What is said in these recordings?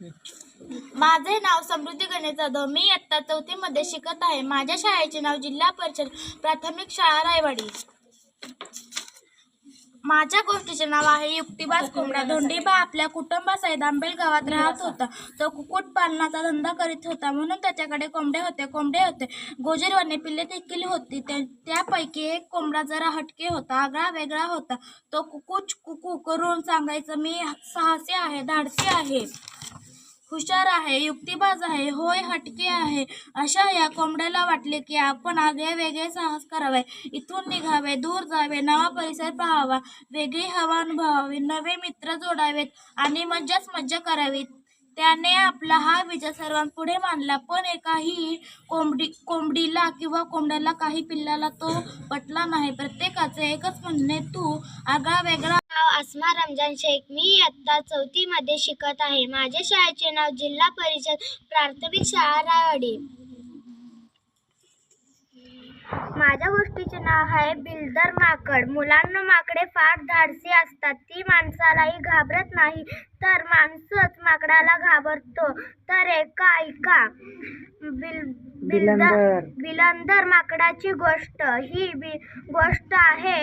माझे नाव समृद्धी गणेश जाधव मी इयत्ता चौथीमध्ये शिकत आहे. माझ्या शाळेचे नाव जिल्हा परिषद प्राथमिक शाळा रायवाडी. माझ्या गोष्टीचे नाव आहे युक्तिबाज कोंबडा धोंडीबा आपल्या कुटुंबासहित आंबेल गावात राहत होता. तो कुक्कुटपालनाचा धंदा करीत होता. म्हणून त्याच्याकडे कोंबडे होते कोंबडे होते. गोजीरवाने पिल्ले देखील होती. त्यापैकी एक कोंबडा जरा हटके होता आगळा वेगळा होता. तो कुकूच कुकू करून सांगायचं मी साहसी आहे धाडसी आहे. हुशार आहे युक्तिबाज आहे होय हटके आहे. अशा या कोंबड्याला वाटले की आपण आगळे वेगळे साहस करावे. इथून निघावे दूर जावे नवा परिसर पाहावा वेगळी हवा अनुभवावी नवे मित्र जोडावेत आणि मज्जाच मज्जा करावी त्याने आपला हा विजय सर्वांपुढे मानला पण एकाही कोंबडी कोंबडीला किंवा कोंबड्याला काही पिल्लाला तो पटला नाही. प्रत्येकाचे एकच म्हणणे तू आगळा वेगळा अस्मा रमजान शेख. मी इयत्ता चौथीमध्ये शिकत आहे. माझ्या शाळेचे नाव जिल्हा परिषद प्राथमिक शाळा रायवाडी. माझ्या गोष्टीचे नाव आहे बिल्डर माकड. मुलांना माकडे फार धाडसी असतात. ती माणसालाही घाबरत नाही तर माणसंच माकडाला घाबरतो. तर एका ऐका. बिल बिलंदर माकडाची गोष्ट. ही बी गोष्ट आहे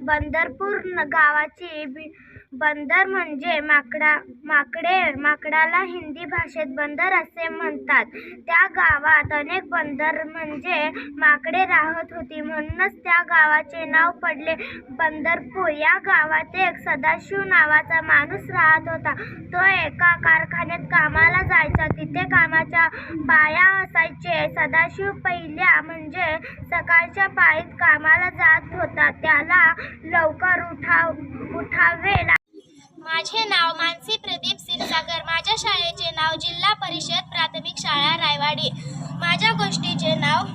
बंदरपूर गावाची बी बंदर म्हणजे माकडा माकडे माकडाला हिंदी भाषेत बंदर असे म्हणतात. त्या गावात अनेक बंदर म्हणजे माकडे राहत होती. म्हणूनच त्या गावाचे नाव पडले बंदरपूर. या गावात एक सदाशिव नावाचा माणूस राहत होता. तो एका कारखान्यात कामाला जायचा. तिथे कामाच्या बाया असायचे. सदाशिव पहिल्या म्हणजे सकाळच्या पाळीत कामाला जात होता. त्याला लवकर उठाव उठावे माझे नाव मानसी प्रदीप क्षीरसागर. माझ्या शाळेचे नाव जिल्हा परिषद प्राथमिक शाळा रायवाडी. माझ्या गोष्टीचे नाव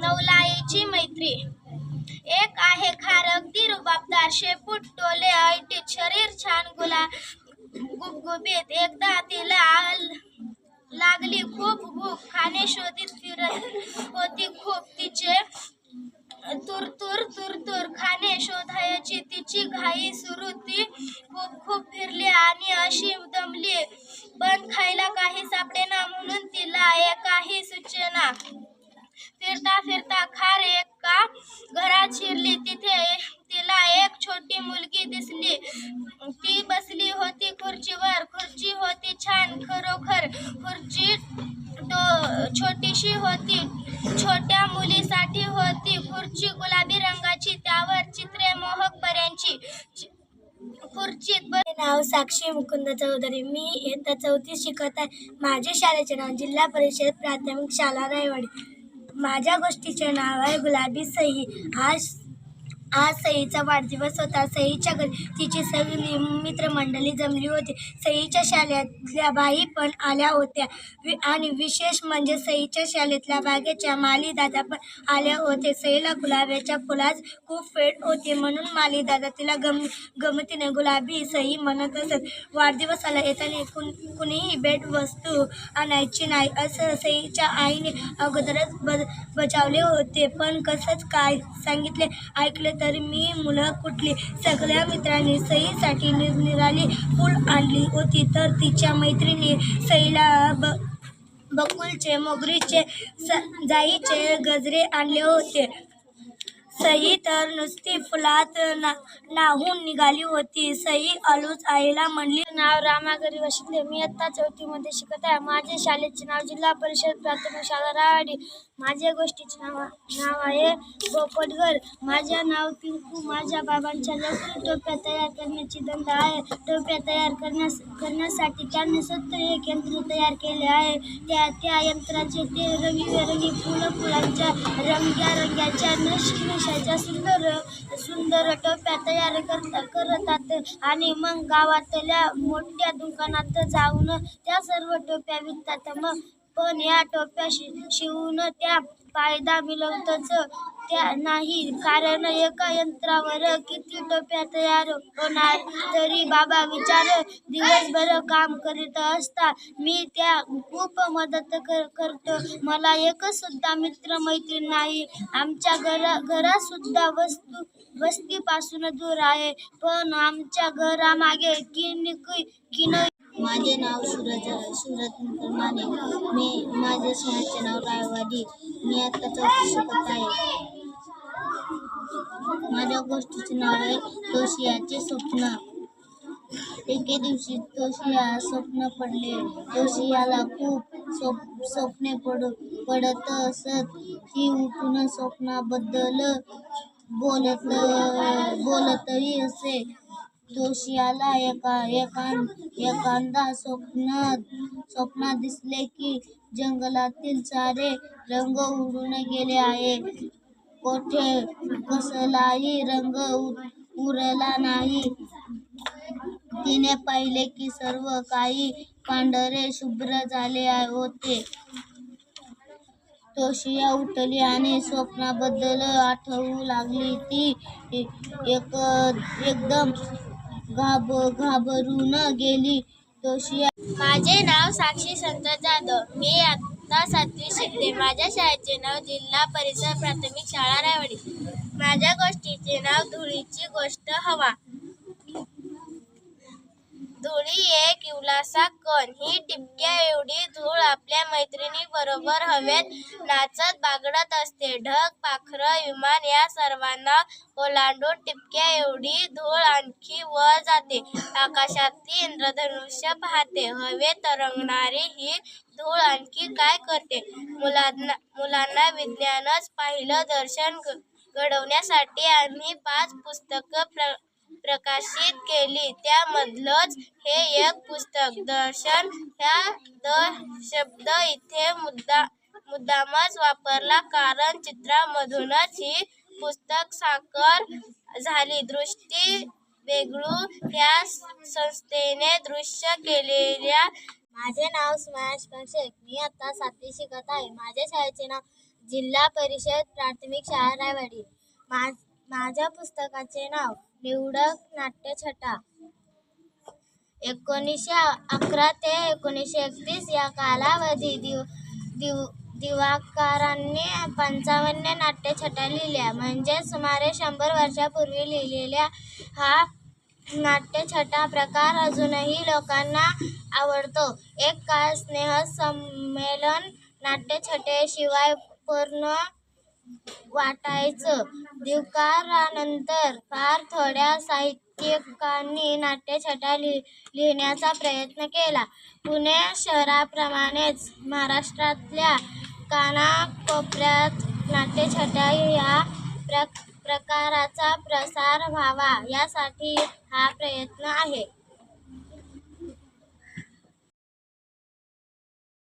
नवलाईची मैत्री. एक आहे खार अगदी रुबाबदार शेपूट टोले ऐटीत शरीर छान गुला गुबगुबीत. एकदा तिला लागली खूप भूक. खाणे शोधित फिरत होती खूप. तिचे तुर तुर तुर तुर. खाणे शोधायची तिची घाई सुरू. ती खूप खूप फिरली आणि अशी दमली. पण खायला काही सापडे ना म्हणून तिला एकाही सूचना. फिरता फिरता खार एका घरात शिरली. तिथे तिला एक छोटी मुलगी दिसली. ती बसली होती खुर्चीवर. खुर्ची होती छान खरोखर. खुर्ची तो छोटीशी होती. छोट्या मुलीसाठी होती. खुर्ची गुलाबी रंगाची त्यावर चित्रे मोहक पर्यांची खुर्चीत नाव साक्षी मुकुंद चौधरी. मी इयत्ता चौथी शिकत आहे. माझे शाळेचे नाव जिल्हा परिषद प्राथमिक शाळा रायवाडी. माझ्या गोष्टीचे नाव आहे गुलाबी सही. आज आज सईचा वाढदिवस होता. सईच्या घरी तिची सगळी मित्रमंडळी जमली होती. सईच्या शाळेतल्या बाई पण आल्या होत्या. वि आणि विशेष म्हणजे सईच्या शाळेतल्या बागेच्या माली दादा पण आल्या होते. सईला गुलाबाच्या फुलाच खूप फेट होती म्हणून माली दादा तिला गम गमतीने गुलाबी सई म्हणत असत. वाढदिवसाला येताना कुण कुणीही भेट वस्तू आणायची नाही असं सईच्या आईने अगोदरच ब बजावले होते. पण कसंच काय सांगितले ऐकले तरी मी मुलं कुठली? सगळ्या मित्रांनी सईसाठी निरनिराली फूल आणली होती. तर तिच्या मैत्रिणी सईला ब बकुलचे मोगरीचे स जाईचे गजरे आणले होते. सई तर नुसती फुलात ना नाहून निघाली होती. सई अलूच आईला म्हणली नाव रामागरी वशिले मी आत्ता चौथीमध्ये शिकत आहे. माझे शाळेचे नाव जिल्हा परिषद प्राथमिक शाळा रावाडी माझ्या गोष्टीचे नाव नाव आहे पोपटगर माझ्या नाव पिंकू. माझ्या बाबांच्या लवकर टोप्या तयार करण्याची धंदा आहे. टोप्या तयार करण्यास करण्यासाठी त्यांनी सत्तर एक यंत्र तयार केले आहे. त्या त्या यंत्राचे ते रंगीबेरंगी फुलं फुलांच्या रंग्या रंगाच्या नश पक्षाच्या सुंदर सुंदर टोप्या तयार करता करतात आणि मग गावातल्या मोठ्या दुकानात जाऊन त्या सर्व टोप्या विकतात. मग पण या टोप्या शि शिवून त्या फायदा मिळवतच त्या नाही. कारण एका यंत्रावर किती टोप्या तयार होणार? तरी बाबा विचार दिवसभर काम करीत असता. मी त्या खूप मदत कर करतो. मला एकच सुद्धा मित्र मैत्रीण नाही. आमच्या घरा घरात सुद्धा वस्तू वस्तीपासून दूर आहे. पण आमच्या घरामागे किन किन माझे नाव सूरज सूरज माने मी माझ्या शाळेचे नाव रायवाडी. मी आता चौथी शिकत आहे. माझ्या गोष्टीचे नाव आहे तोशियाचे स्वप्न. एके दिवशी तोशिया स्वप्न पडले. तोशियाला खूप स्वप् स्वप्ने पड पडत असत. ती उठून स्वप्नाबद्दल बोलत बोलतही असे. तोशियाला एका एकां एखादा स्वप्न स्वप्न दिसले की जंगलातील सारे रंग उडून गेले आहे. कोठे कसलाही रंग उ- उरला नाही. तिने पाहिले की सर्व काही पांढरे शुभ्र झाले होते. तोशिया उठली आणि स्वप्नाबद्दल आठवू लागली. ती एक एकदम घाब घाबरून गेली. तोशिया माझे नाव साक्षी संत जाधव. मी आता सातवी शिकते. माझ्या शाळेचे नाव जिल्हा परिसर प्राथमिक शाळा रायवाडी. माझ्या गोष्टीचे नाव धुळीची गोष्ट हवा. धुळी एक इवलासा कण. ही टिपक्या एवढी धूळ आपल्या मैत्रिणी बरोबर हवेत नाचत बागडत असते. ढग पाखरं विमान या सर्वांना ओलांडून टिपक्या एवढी धूळ आणखी वर जाते. आकाशातली इंद्रधनुष्य पाहते. हवेत तरंगणारी ही धूळ आणखी काय करते? मुलांना मुलांना विज्ञानच पाहिलं दर्शन घ- घडवण्यासाठी आम्ही पाच पुस्तकं प्र प्रकाशित केली. त्यामधलंच हे एक पुस्तक. दर्शन ह्या द शब्द इथे मुद्दा मुद्दामच वापरला. कारण चित्रामधूनच ही पुस्तक साकार झाली. दृष्टी वेगळू ह्या संस्थेने दृश्य केलेल्या माझे नाव स्मॅश शेख मी आता सातवी शिकत आहे. माझ्या शाळेचे नाव जिल्हा परिषद प्राथमिक शाळा रायवाडी. मा माझ्या पुस्तकाचे नाव निवडक नाट्यछटा एकोणीसशे अकरा ते एकोणीसशे एकतीस या कालावधी दिव दिव दिवाकारांनी पंचावन्न नाट्यछटा लिहिल्या. म्हणजे सुमारे शंभर वर्षापूर्वी लिहिलेल्या हा नाट्यछटा प्रकार अजूनही लोकांना आवडतो. एक काळ स्नेह संमेलन नाट्यछटेशिवाय पूर्ण वाटायचं. दिवकारानंतर फार थोड्या साहित्यिकांनी नाट्यछटा लि लिहिण्याचा प्रयत्न केला. पुणे शहराप्रमाणेच महाराष्ट्रातल्या कानाकोपऱ्यात नाट्यछटा या प्र प्रकाराचा प्रसार व्हावा यासाठी हा प्रयत्न आहे.